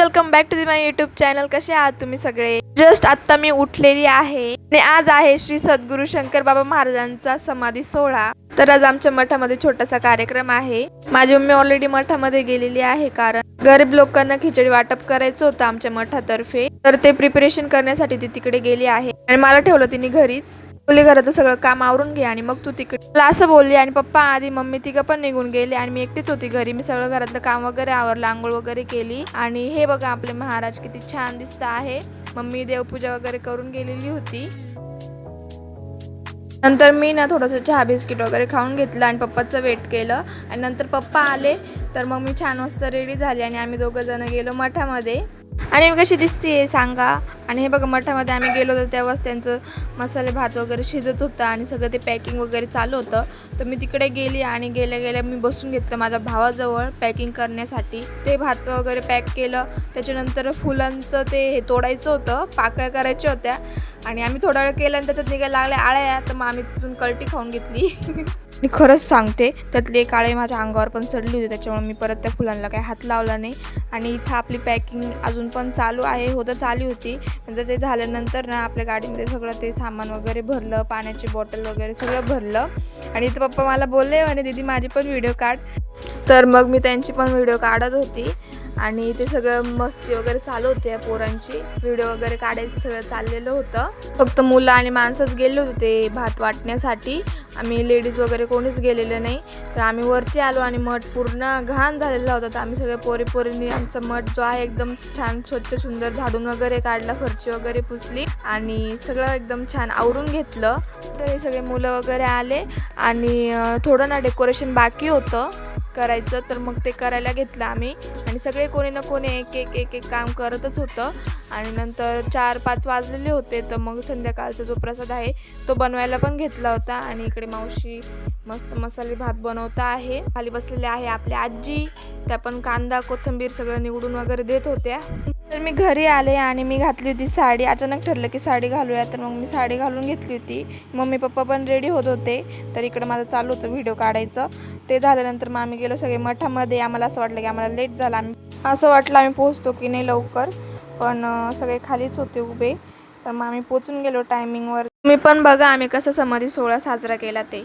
Welcome back to the my YouTube channel कसे आहात तुम्ही सगळे? जस्ट आत्ता मी उठलेली आहे. आणि आज आहे श्री सद्गुरू शंकर बाबा महाराजांचा समाधी सोहळा. तर आज आमच्या मठामध्ये छोटासा कार्यक्रम आहे. माझी मम्मी ऑलरेडी मठामध्ये गेलेली आहे कारण गरीब लोकांना खिचडी वाटप करायचं होतं आमच्या मठातर्फे. तर ते प्रिपरेशन करण्यासाठी ती तिकडे गेली आहे. आणि मला ठेवलं तिने घरीच. बोलली घराचं सगळं काम आवरून घे आणि मग तू तिकडे मला असं बोलली आणि पप्पा आधी मम्मी तिघं पण निघून गेली आणि मी एकटीच होती घरी. मी सगळं घरातलं काम वगैरे आवरलं आंघोळ वगैरे केली. आणि हे बघा आपले महाराज किती छान दिसत आहे. मम्मी देवपूजा वगैरे करून गेलेली होती. नंतर मी ना थोडंसं चहा बिस्किट वगैरे खाऊन घेतलं आणि पप्पाचं वेट केलं. आणि नंतर पप्पा आले तर मग मी छान मस्त रेडी झाली आणि आम्ही दोघं जण गेलो मठामध्ये. आणि मी कशी दिसते सांगा. आणि हे बघा मठामध्ये आम्ही गेलो होतो तेव्हाच त्यांचं मसाले भात वगैरे शिजत होतं आणि सगळं ते पॅकिंग वगैरे चालू होतं. तर मी तिकडे गेली आणि गेल्या गेल्या मी बसून घेतलं माझ्या भावाजवळ पॅकिंग करण्यासाठी. ते भात वगैरे पॅक केलं. त्याच्यानंतर फुलांचं ते हे तोडायचं होतं पाकळ्या करायच्या होत्या. आणि आम्ही थोडा वेळ केलं आणि त्याच्यात निघायला लागल्या आळ्या. तर मग आम्ही तिथून कल्टी खाऊन घेतली. मी खरंच सांगते त्यातले काळे माझ्या अंगावर पण चढली होती त्याच्यामुळे मी परत त्या फुलांना काही हात लावला नाही. आणि इथं आपली पॅकिंग अजून पण चालू आहे होतं चालू होती. नंतर ते झाल्यानंतर ना आपल्या गाडीमध्ये सगळं ते सामान वगैरे भरलं पाण्याची बॉटल वगैरे सगळं भरलं. आणि इथं पप्पा मला बोलले आणि दीदी माझी पण व्हिडिओ काढ. तर मग मी त्यांची पण व्हिडिओ काढत होती. आणि ते सगळं मस्ती वगैरे चालू होते या पोरांची. व्हिडिओ वगैरे काढायचं सगळं चाललेलं होतं. फक्त मुलं आणि माणसंच गेले होते ते भात वाटण्यासाठी. आम्ही लेडीज वगैरे कोणीच गेलेलं नाही. तर आम्ही वरती आलो आणि मठ पूर्ण घाण झालेला होता. तर आम्ही सगळे पोरी पोरींनी आमचा मठ जो आहे एकदम छान स्वच्छ सुंदर झाडून वगैरे काढला फरची वगैरे पुसली आणि सगळं एकदम छान आवरून घेतलं. तर हे सगळे मुलं वगैरे आले आणि थोडं ना डेकोरेशन बाकी होतं. करायचं तर मग ते करायला घेतलं आम्ही. आणि सगळे कोणी ना कोणी एक एक एक एक काम करतच होतं. आणि नंतर चार पाच वाजलेले होते तर मग संध्याकाळचा जो प्रसाद आहे तो बनवायला पण घेतला होता. आणि इकडे मावशी मस्त मसाले भात बनवता आहे. खाली बसलेले आहे आपली आजी. त्या पण कांदा कोथिंबीर सगळं निवडून वगैरे देत होत्या. तर मी घरी आले आणि मी घातली होती साडी. अचानक ठरलं की साडी घालूया तर मग मी साडी घालून घेतली होती. मम्मी पप्पा पण रेडी होत होते. तर इकडं माझं चालू होतं व्हिडिओ काढायचं. ते झाल्यानंतर मग आम्ही गेलो सगळे मठामध्ये. आम्हाला असं वाटलं की आम्हाला लेट झाला. आम्ही असं वाटलं आम्ही पोहोचतो की नाही लवकर. पण सगळे खालीच होते उभे. तर मग आम्ही पोचून गेलो टायमिंगवर तुम्ही पण बघा आम्ही कसं समाधी सोहळा साजरा केला ते.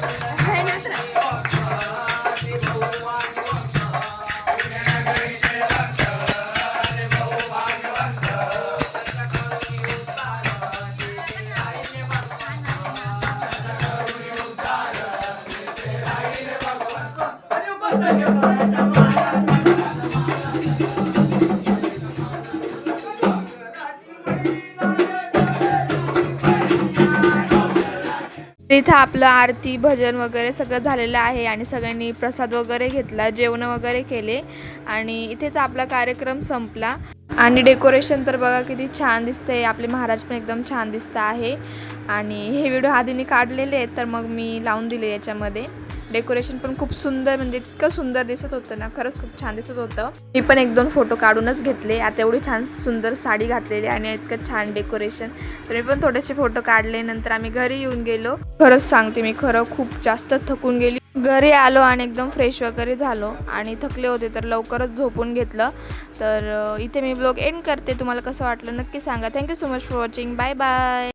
इथं आपलं आरती भजन वगैरे सगळं झालेलं आहे आणि सगळ्यांनी प्रसाद वगैरे घेतला जेवण वगैरे केले आणि इथेच आपला कार्यक्रम संपला. आणि डेकोरेशन तर बघा किती छान दिसतंय आपले महाराज पण एकदम छान दिसतं आहे. आणि हे व्हिडिओ आधीने काढलेले आहेत तर मग मी लावून दिले याच्यामध्ये. डेकोरेशन पण खूप सुंदर म्हणजे इतकं सुंदर दिसत होतं ना. खरंच खूप छान दिसत होतं. मी पण एक दोन फोटो काढूनच घेतले. आता एवढी छान सुंदर साडी घातलेली आणि इतकं छान डेकोरेशन. तर मी पण थोडेसे फोटो काढले. नंतर आम्ही घरी येऊन गेलो. खरंच सांगते मी खरं खूप जास्त थकून गेली. घरी आलो आणि एकदम फ्रेश वगैरे झालो. आणि थकले होते तर लवकरच झोपून घेतलं. तर इथे मी ब्लॉग एंड करते. तुम्हाला कसं वाटलं नक्की सांगा. Thank you so much for watching bye bye